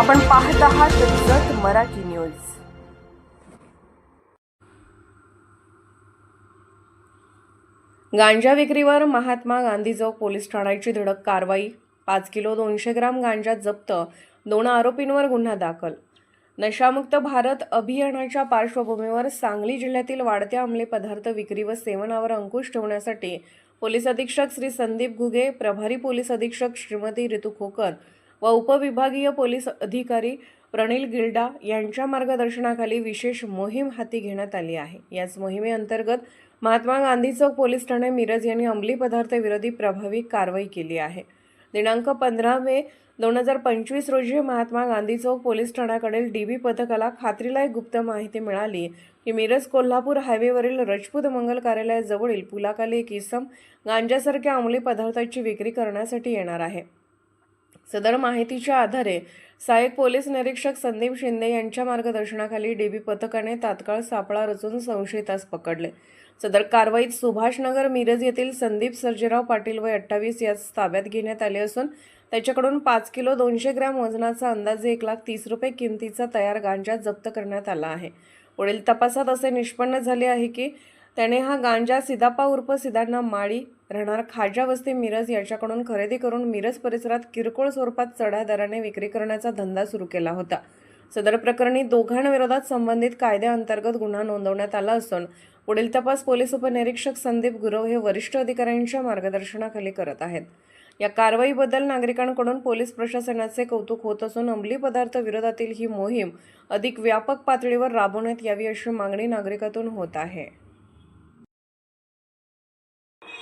आपण पाहत आहात जत मराठी न्यूज. गांजा विक्रीवर महात्मा गांधी चौक पोलीस ठाण्याची धडक कारवाई पाच किलो दोनशे ग्राम गांजा जप्त दोन आरोपींवर गुन्हा दाखल. नशामुक्त भारत अभियानाच्या पार्श्वभूमीवर सांगली जिल्ह्यातील वाढत्या अंमली पदार्थ विक्री व सेवनावर अंकुश ठेवण्यासाठी पोलीस अधीक्षक श्री संदीप घुगे प्रभारी पोलीस अधीक्षक श्रीमती ऋतू खोकर व उपविभागीय पोलीस अधिकारी प्रणील गिल्डा यांच्या मार्गदर्शनाखाली विशेष मोहीम हाती घेण्यात आली आहे. याच मोहिमेअंतर्गत महात्मा गांधी चौक पोलीस ठाणे मिरज यांनी अंमली पदार्थ विरोधी प्रभावी कारवाई केली आहे. दिनांक पंधरा मे दोन हजार पंचवीस रोजी महात्मा गांधी चौक पोलीस ठाण्याकडील डी बी पथकाला खात्रीलायक गुप्त माहिती मिळाली की मिरज कोल्हापूर हायवेवरील रजपूत मंगल कार्यालयाजवळील पुलाखाली एक इसम गांजासारख्या अंमली पदार्थाची विक्री करण्यासाठी येणार आहे. सदर माहितीच्या आधारे सहाय्यक पोलीस निरीक्षक संदीप शिंदे यांच्या मार्गदर्शनाखाली डीबी पथकाने तात्काळ सापळा रचून संशयितास पकडले. सदर कारवाईत सुभाषनगर मिरज येथील संदीप सर्जेराव पाटील वय अठ्ठावीस यास ताब्यात घेण्यात आले असून त्याच्याकडून पाच किलो दोनशे ग्रॅम वजनाचा अंदाजे एक लाख तीस रुपये किमतीचा तयार गांजा जप्त करण्यात आला आहे. पुढील तपासात असे निष्पन्न झाले आहे की त्याने हा गांजा सिदापा उर्फ सिदांना माळी राहणार खाजा वस्ती मिरज याच्याकडून खरेदी करून मिरज परिसरात किरकोळ स्वरूपात चढ्या दराने विक्री करण्याचा धंदा सुरू केला होता. सदर प्रकरणी दोघांविरोधात संबंधित कायद्याअंतर्गत गुन्हा नोंदवण्यात आला असून पुढील तपास पोलीस उपनिरीक्षक संदीप गुरव हे वरिष्ठ अधिकाऱ्यांच्या मार्गदर्शनाखाली करत आहेत. या कारवाईबद्दल नागरिकांकडून पोलीस प्रशासनाचे कौतुक होत असून अंमली पदार्थ विरोधातील ही मोहीम अधिक व्यापक पातळीवर राबवण्यात यावी अशी मागणी नागरिकातून होत आहे.